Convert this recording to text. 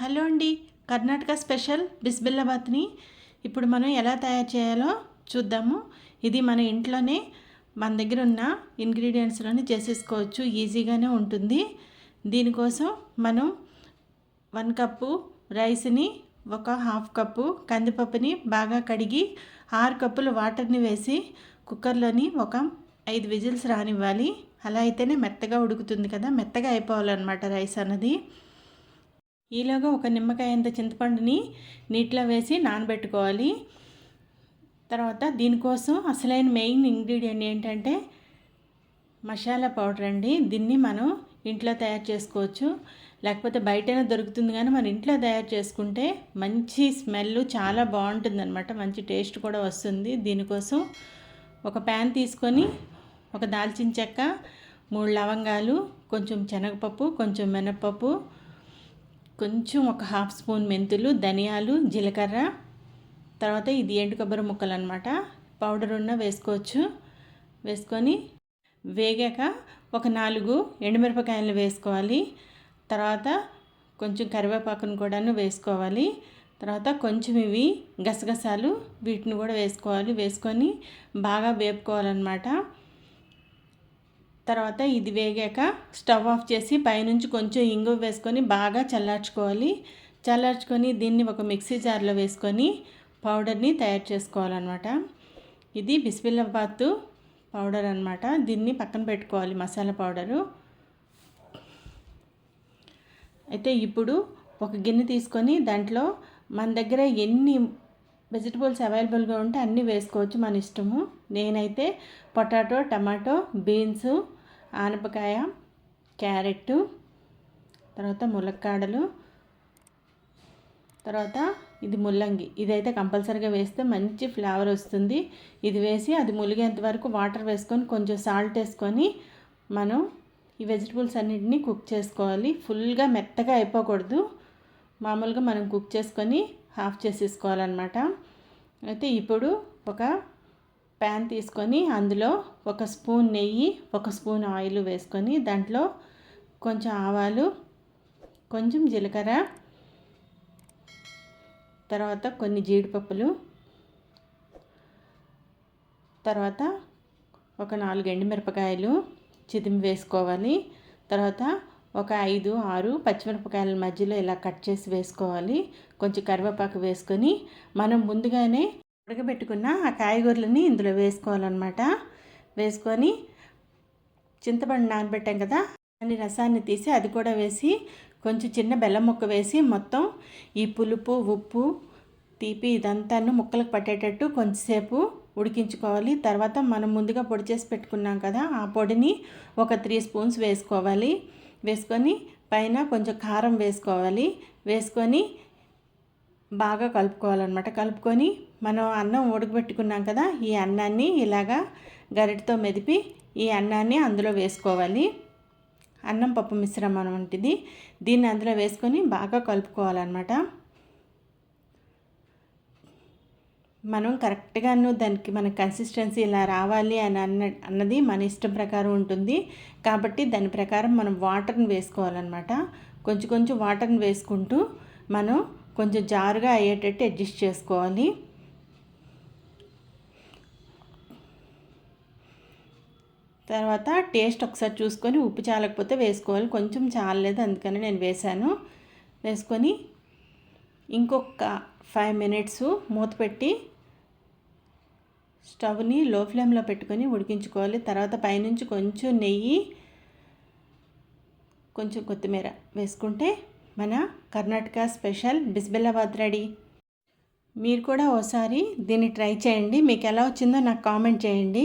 Hello అండి Karnataka special బిస్బిల్లాబాత్ని ఇప్పుడు మనం ఎలా తయారు చేయాలో చూద్దాము. ఇది మన ఇంట్లోనే మన దగ్గర ఉన్న ఇంగ్రీడియంట్స్లోనే చేసేసుకోవచ్చు. ఈజీగానే ఉంటుంది. దీనికోసం మనం వన్ కప్పు రైస్ని ఒక హాఫ్ కప్పు కందిపప్పుని బాగా కడిగి ఆరు కప్పులు వాటర్ని వేసి కుక్కర్లోని ఒక ఐదు విజిల్స్ రానివ్వాలి. అలా అయితేనే మెత్తగా ఉడుకుతుంది కదా మెత్తగా అయిపోవాలన్నమాట రైస్ అన్నది. ఈలోగా ఒక నిమ్మకాయంత చింతపండుని నీటిలో వేసి నానబెట్టుకోవాలి. తర్వాత దీనికోసం అసలైన మెయిన్ ఇంగ్రీడియంట్ ఏంటంటే మసాలా పౌడర్ అండి. దీన్ని మనం ఇంట్లో తయారు చేసుకోవచ్చు. లేకపోతే బయటనే దొరుకుతుంది కానీ మన ఇంట్లో తయారు చేసుకుంటే మంచి స్మెల్ చాలా బాగుంటుంది అనమాట మంచి టేస్ట్ కూడా వస్తుంది. దీనికోసం ఒక ప్యాన్ తీసుకొని ఒక దాల్చిన చెక్క మూడు లవంగాలు కొంచెం శనగపప్పు కొంచెం మినప్పప్పు కొంచెం ఒక హాఫ్ స్పూన్ మెంతులు ధనియాలు జీలకర్ర తర్వాత ఇది ఎండు కొబ్బరి ముక్కలు అనమాట పౌడర్ ఉన్న వేసుకోవచ్చు. వేసుకొని వేగాక ఒక నాలుగు ఎండుమిరపకాయలు వేసుకోవాలి. తర్వాత కొంచెం కరివేపాకును కూడాను వేసుకోవాలి. తర్వాత కొంచెం ఇవి గసగసాలు వీటిని కూడా వేసుకోవాలి. వేసుకొని బాగా వేపుకోవాలన్నమాట. తర్వాత ఇది వేగాక స్టవ్ ఆఫ్ చేసి పైనుంచి కొంచెం ఇంగువ వేసుకొని బాగా చల్లార్చుకోవాలి. చల్లార్చుకొని దీన్ని ఒక మిక్సీ జార్లో వేసుకొని పౌడర్ని తయారు చేసుకోవాలన్నమాట. ఇది బిస్బిల్లాబాత్ పౌడర్ అనమాట దీన్ని పక్కన పెట్టుకోవాలి మసాలా పౌడరు. అయితే ఇప్పుడు ఒక గిన్నె తీసుకొని దాంట్లో మన దగ్గర ఎన్ని వెజిటబుల్స్ అవైలబుల్గా ఉంటే అన్నీ వేసుకోవచ్చు మన ఇష్టము. నేనైతే పొటాటో టమాటో బీన్స్ ఆనపకాయ క్యారెట్ తర్వాత ములక్కాడలు తర్వాత ఇది ముల్లంగి. ఇదైతే కంపల్సరీగా వేస్తే మంచి ఫ్లేవర్ వస్తుంది. ఇది వేసి అది ములిగేంత వరకు వాటర్ వేసుకొని కొంచెం సాల్ట్ వేసుకొని మనం ఈ వెజిటబుల్స్ అన్నింటినీ కుక్ చేసుకోవాలి. ఫుల్గా మెత్తగా అయిపోకూడదు. మామూలుగా మనం కుక్ చేసుకొని హాఫ్ చేసేసుకోవాలన్నమాట. అయితే ఇప్పుడు ఒక ప్యాన్ తీసుకొని అందులో ఒక స్పూన్ నెయ్యి ఒక స్పూన్ ఆయిల్ వేసుకొని దాంట్లో కొంచెం ఆవాలు కొంచెం జీలకర్ర తర్వాత కొన్ని జీడిపప్పులు తర్వాత ఒక నాలుగు ఎండుమిరపకాయలు చిదిమి వేసుకోవాలి. తర్వాత ఒక ఐదు ఆరు పచ్చిమిరపకాయల మధ్యలో ఇలా కట్ చేసి వేసుకోవాలి. కొంచెం కరివేపాకు వేసుకొని మనం ముందుగానే ఉడకబెట్టుకున్న ఆ కాయగూరలని ఇందులో వేసుకోవాలన్నమాట. వేసుకొని చింతపండు నానబెట్టాం కదా దాని రసాన్ని తీసి అది కూడా వేసి కొంచెం చిన్న బెల్లం ముక్క వేసి మొత్తం ఈ పులుపు ఉప్పు తీపి ఇదంతాను ముక్కలకు పట్టేటట్టు కొంచెంసేపు ఉడికించుకోవాలి. తర్వాత మనం ముందుగా పొడి చేసి పెట్టుకున్నాం కదా ఆ పొడిని ఒక త్రీ స్పూన్స్ వేసుకోవాలి. వేసుకొని పైన కొంచెం కారం వేసుకోవాలి. వేసుకొని బాగా కలుపుకోవాలన్నమాట. కలుపుకొని మనం అన్నం ఉడకబెట్టుకున్నాం కదా ఈ అన్నాన్ని ఇలాగా గరిటతో మెదిపి ఈ అన్నాన్ని అందులో వేసుకోవాలి. అన్నం పప్పు మిశ్రమం వంటిది. దీన్ని అందులో వేసుకొని బాగా కలుపుకోవాలన్నమాట. మనం కరెక్ట్గాను దానికి మన కన్సిస్టెన్సీ ఇలా రావాలి అని అన్న అన్నది మన ఇష్టం ప్రకారం ఉంటుంది. కాబట్టి దాని ప్రకారం మనం వాటర్ని వేసుకోవాలన్నమాట. కొంచెం కొంచెం వాటర్ని వేసుకుంటూ మనం కొంచెం జారుగా అయ్యేటట్టు అడ్జస్ట్ చేసుకోవాలి. తర్వాత టేస్ట్ ఒకసారి చూసుకొని ఉప్పు చాలకపోతే వేసుకోవాలి. కొంచెం చాలలేదు అందుకని నేను వేశాను. వేసుకొని ఇంకొక ఫైవ్ మినిట్స్ మూత పెట్టి స్టవ్ని లో ఫ్లేమ్లో పెట్టుకొని ఉడికించుకోవాలి. తర్వాత పైనుంచి కొంచెం నెయ్యి కొంచెం కొత్తిమీర వేసుకుంటే మన కర్ణాటక స్పెషల్ బిస్బెల్లాబాద్ రెడీ. మీరు కూడా ఓసారి దీన్ని ట్రై చేయండి. మీకు ఎలా వచ్చిందో నాకు కామెంట్ చేయండి.